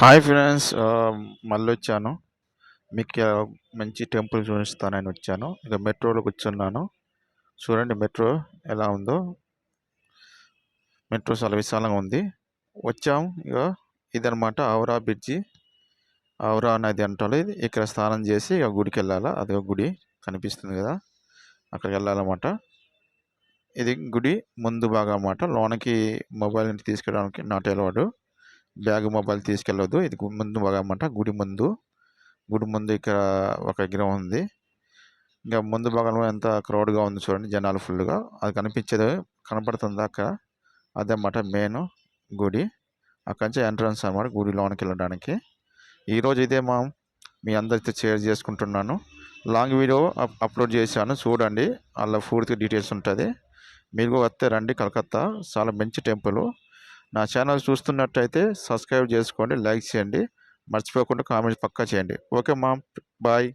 Hi friends uh, మళ్ళీ వచ్చాను మీకు మంచి టెంపుల్ చూపిస్తానని వచ్చాను ఇక మెట్రోలో కూర్చున్నాను. చూడండి మెట్రో ఎలా ఉందో. మెట్రో చాలా విశాలంగా ఉంది. వచ్చాము ఇక ఇదనమాట ఆవురా బ్రిడ్జి. ఆవురా నది అంటారు. ఇది ఇక్కడ స్నానం చేసి ఇక గుడికి వెళ్ళాలా అదే గుడి కనిపిస్తుంది కదా. అక్కడికి వెళ్ళాలన్నమాట. ఇది గుడి ముందు భాగం అన్నమాట. లోనకి మొబైల్ తీసుకెళ్ళడానికి నాట్ అలవాడు బ్యాగ్ మొబైల్ తీసుకెళ్ళొద్దు. ఇది ముందు భాగమంట. అన్నమాట గుడి ముందు. గుడి ముందు ఇక్కడ ఒక విగ్రహం ఉంది. ఇంకా ముందు భాగంలో ఎంత క్రౌడ్గా ఉంది చూడండి జనాలు ఫుల్గా. అది కనిపించేది కనపడుతుంది అక్కడ. అదన్నమాట మెయిన్ గుడి. అక్కడి నుంచి ఎంట్రన్స్ అనమాట గుడి లోనికి వెళ్ళడానికి. ఈరోజు ఇదే మా మీ అందరితో షేర్ చేసుకుంటున్నాను. లాంగ్ వీడియో అప్ అప్లోడ్ చేశాను. చూడండి. అలా పూర్తి డీటెయిల్స్ ఉంటుంది. మీరు కూడా వస్తే రండి కలకత్తా. చాలా మంచి టెంపుల్. నా ఛానల్ చూస్తున్నట్టయితే సబ్స్క్రైబ్ చేసుకోండి లైక్ చేయండి. మర్చిపోకుండా కామెంట్స్ పక్కా చేయండి. ఓకే మా బాయ్.